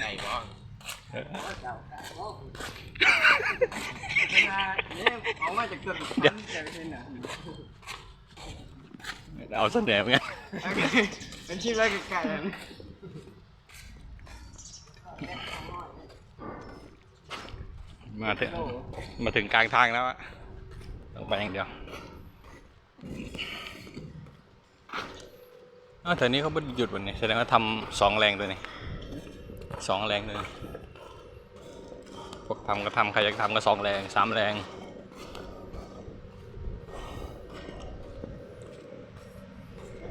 ไก่บ้องเอามาจากต้นพันธุ์จากที่ไหนเอาเสนอไงเป็นชื่ออะไรกับไก่มาถึงมาถึงกลางทางแล้วอะต้องไปอย่างเดียว อ้าวแถวนี้เขาไม่หยุดวันนี้แสดงว่าทำสองแรงเลยนี่สองแรงเลยพวกทำก็ทำใครอยากทำก็สองแรงสามแรง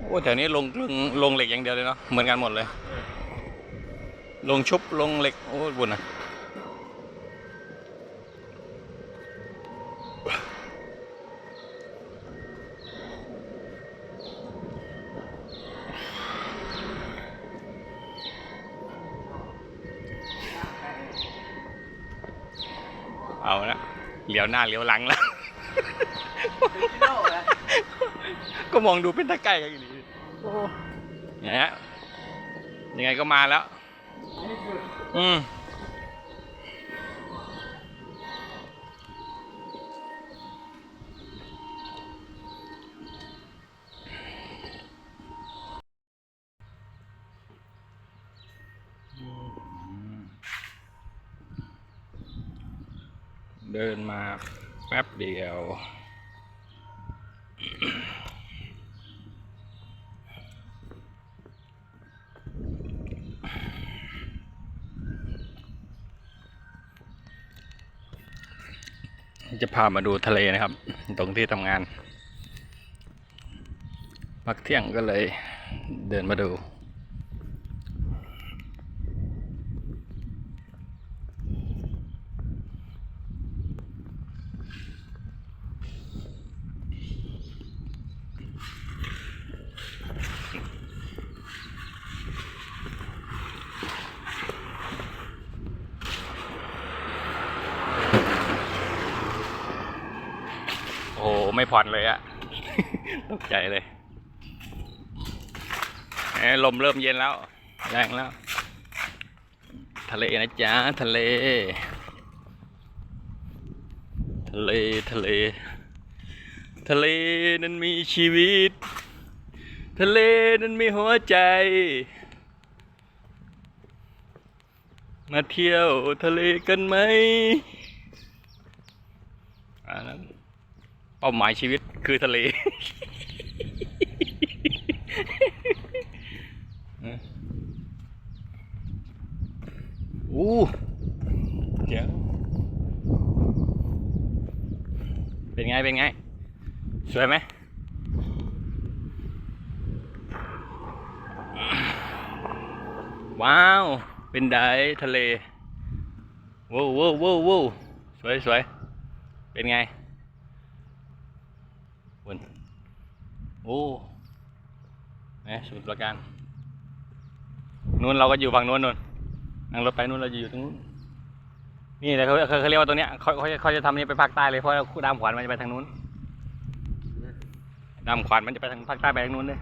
โอ้แถวนี้ลงลงลงเหล็กอย่างเดียวเลยเนาะเหมือนกันหมดเลย ลงชุบลงเหล็กโอ้บุญนะเอาละ เหลียวหน้าเหลียวหลังแล้วกิโลละก็มองดูเป็นตะไก่กันอยู่ดีเนี่ยฮะยังไงก็มาแล้วนี่คืออืม เดินมาแป๊บเดียว จะพามาดูทะเลนะครับ ตรงที่ทำงาน พักเที่ยงก็เลยเดินมาดู ไม่ผ่อนเลยอะตกใจเลยแหมลมเริ่มเย็นแล้ว แรงแล้ว ทะเลนะจ๊ะทะเล ทะเลทะเล ทะเลนั้นมีชีวิต ทะเลนั้นมีหัวใจ มาเที่ยวทะเลกันไหมอันนั้น เป้าหมายชีวิตคือทะเล อู้เจ๋งเป็นไง เป็นไง สวยไหมว้าว เป็นไดทะเลว้าวว้าวว้าวว้าวสวยสวยเป็นไง บนโอ้นี่สมุทรปราการนู้นเราก็อยู่ฝั่งนู้นนู้นนั่งรถไปนู้นเราจะอยู่ตรงนู้นนี่แต่เขาเขาเขาเรียกว่าตรงเนี้ยเขาเขาเขาจะทำนี่ไปภาคใต้เลยเพราะคู่ดามขวานมันจะไปทางนู้นดามขวานมันจะไปทางภาคใต้ไปทางนู้นเลย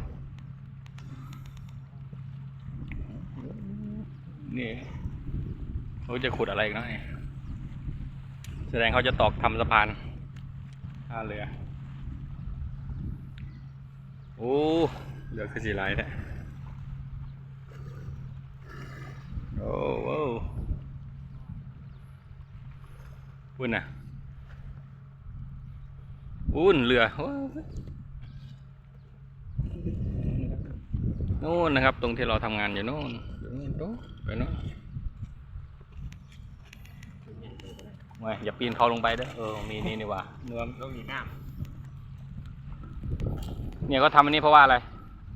นี่เขาจะขุดอะไรอีกันนี่แสดงเขาจะตอกทำสะพานท่าเรือ โอ้เหลือคือสีลายแท้โอ้โว้วอุ่นนะอุ่นเรือโอ้นู่นนะครับ ตรงที่เราทำงานอยู่นู่นอยู่นู่นไปนู่นไม่อย่าปีนเขาลงไปเด้อเออมีนี่นี่ว่าเนื้อต้องมีน้ำ เนี่ยเขาทำอันนี้เพราะว่าอะไร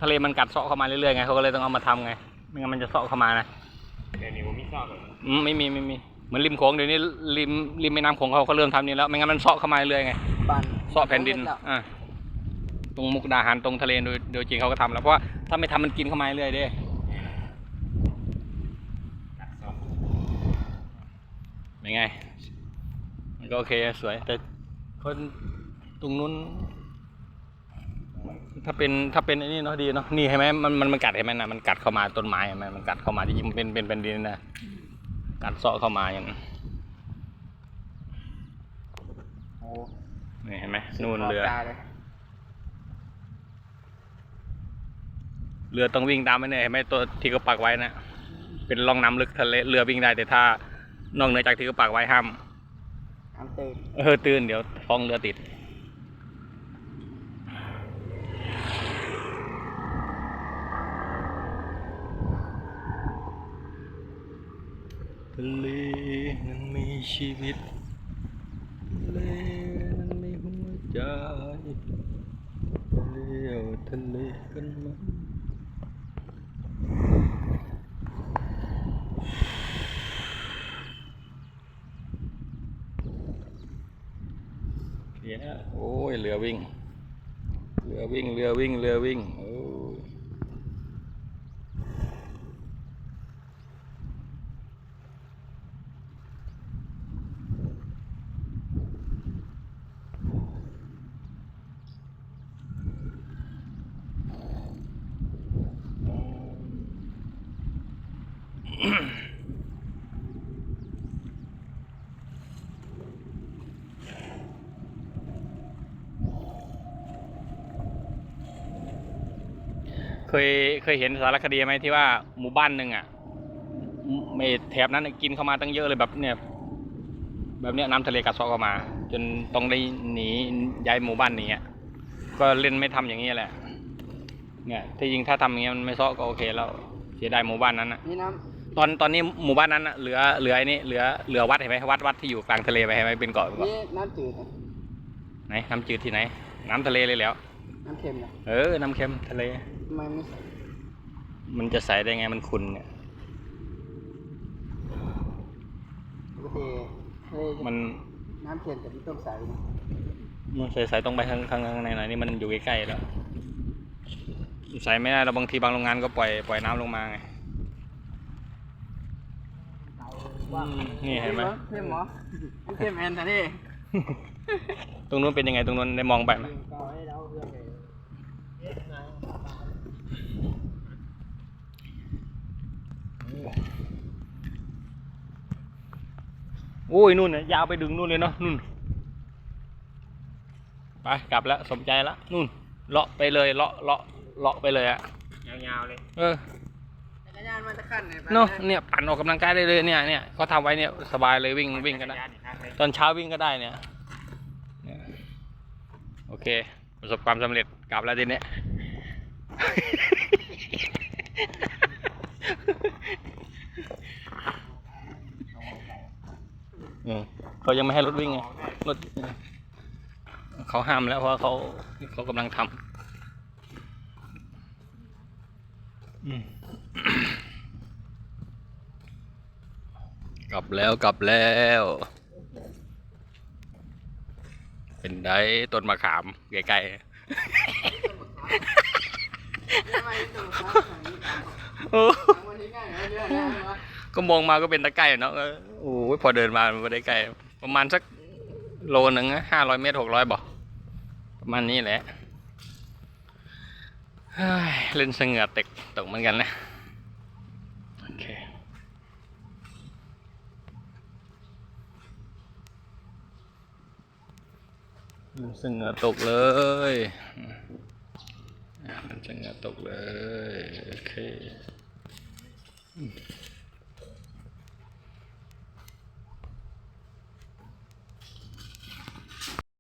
ทะเลมันกัดเซาะเข้ามาเรื่อยๆไงเขาก็เลยต้องเอามาทำไง ไม่งั้นมันจะเซาะเข้ามานะำเดี๋ยวนี้ผมไม่ชอบเลยอืมไม่มีไม่มี เหมือนริมโขงเดี๋ยวนี้ริมริมแม่น้ำโขงเขาเขาเริ่มทำนี่แล้ว ไม่งั้นมันเซาะเข้ามาเรื่อยๆไง บ้านเซาะแผ่นดิน อ่าตรงมุกดาหารตรงทะเลโดยโดยจริงเขาก็ทำแล้ว เพราะว่าถ้าไม่ทำมันกินเข้ามาเรื่อยๆเด้ตัดซอกเป็นไง มันก็โอเคสวย แต่คนตรงนู้น ถ้าเป็นถ้าเป็นไอ้นี่เนาะดีเนาะนี่เห็นไหมมันมันมันกัดเห็นไหมนะมันกัดเข้ามาต้นไม้เห็นไหมมันกัดเข้ามาจริงๆมันเป็นเป็นเป็นดินนะกัดเซาะเข้ามาอย่างนั้นโอ้นี่เห็นไหมนู่นเรือตาเลยเรือต้องวิ่งตามไปเนี่ยเห็นไหมตัวที่เขาปักไว้นะเป็นร่องน้ำลึกทะเลเรือวิ่งได้แต่ถ้านอกเหนือจากที่เขาปักไว้ห้ามน้ำตื่นเออตื่นเดี๋ยวฟ้องเรือติด ทะเลนั้นมีชีวิตทะเลนั้นมีหัวใจเลี้ยวทะเลกันมาเดี๋ยโอ้ยเรือวิ่ง เรือวิ่ง เรือวิ่ง เรือวิ่ง โอ้ย เคยเคยเห็นสารคดีไหมที่ว่าหมู่บ้านหนึ่งอะไม่แถบนั้นกินเข้ามาตั้งเยอะเลยแบบเนี่ย แบบเนี้ยน้ำทะเลกัดเซาะเข้ามา จนต้องได้หนีย้ายหมู่บ้านหนีอะก็เล่นไม่ทำอย่างนี้แหละ เนี่ยที่จริงถ้าทำอย่างเงี้ยมันไม่เซาะก็โอเคแล้วเสียดายหมู่บ้านนั้นอะนี่น้ ตอนตอนนี้หมู่บ้านนั้นอะเหลือเหลือไอ้นี่เหลือเหลือวัดเห็นไหมวัดวัดที่อยู่กลางทะเลไปเห็นไหมเป็นเกาะเป็นำเกาะนี่น้ำจืดนะไหนน้ำจืดที่ไหน น้ำทะเลเลยแล้ว น้ำเค็มนะเออ น้ำเค็มทะเล ทำไมไม่ใส่มันจะใสได้ไงมันขุ่นเนี่ย ปกติทะเลมันน้ำเค็มแต่ที่ต้มใสนะมันใส่ใส่ตรงไปข้างข้างข้างในหน่อยนี่มันอยู่ใกล้ๆแล้ว ใส่ไม่ได้เราบางทีบางโรงงานก็ปล่อยปล่อยน้ำลงมาไงอืม นี่เห็นไหมเค็มเหรอน้ำเค็มแอนทะเลตรงนู้นเป็นยังไงตรงนู้นได้มองไปไหมโอ้ยนู่นน่ะยาวไปดึงนู่นเลยเนาะนู่นไปกลับแล้วสมใจแล้วนู่นเลาะไปเลยเลาะเลาะเลาะไปเลยอะยาวๆเลย เออ จักรยานมันจะขั้นไหนไปเนาะเนี่ยปั่นออกกำลังกายได้เลยเนี่ยเนี่ยเขาทำไว้เนี่ยสบายเลยวิ่งวิ่งก็ได้ ตอนเช้าวิ่งก็ได้เนี่ยเนี่ยโอเค ประสบความสำเร็จกลับแล้วทีเนี้ยเออเขายังไม่ให้รถวิ่งไงรถเขาห้ามแล้วเพราะว่าเขาเขากำลังทำอืม กลับแล้วกลับแล้ว เป็นได้ต้นมะขามใกล้ทำไมต้มใสอย่างนี้อะๆโอ้วันนี้ง่ายนะเยอะนะวะก็มองมาก็เป็นตะไคร่เนาะเออโอ้ยพอเดินมามันไม่ได้ใกล้ประมาณสักโลหนึ่งห้าร้อยเมตรหกร้อยบ่ประมาณนี้แหละเฮ้ยเล่นเสงือเต็กตกเหมือนกันนะ โอเค เล่นเงือตกเลยอะเล่นเสงือตกเลย โอเค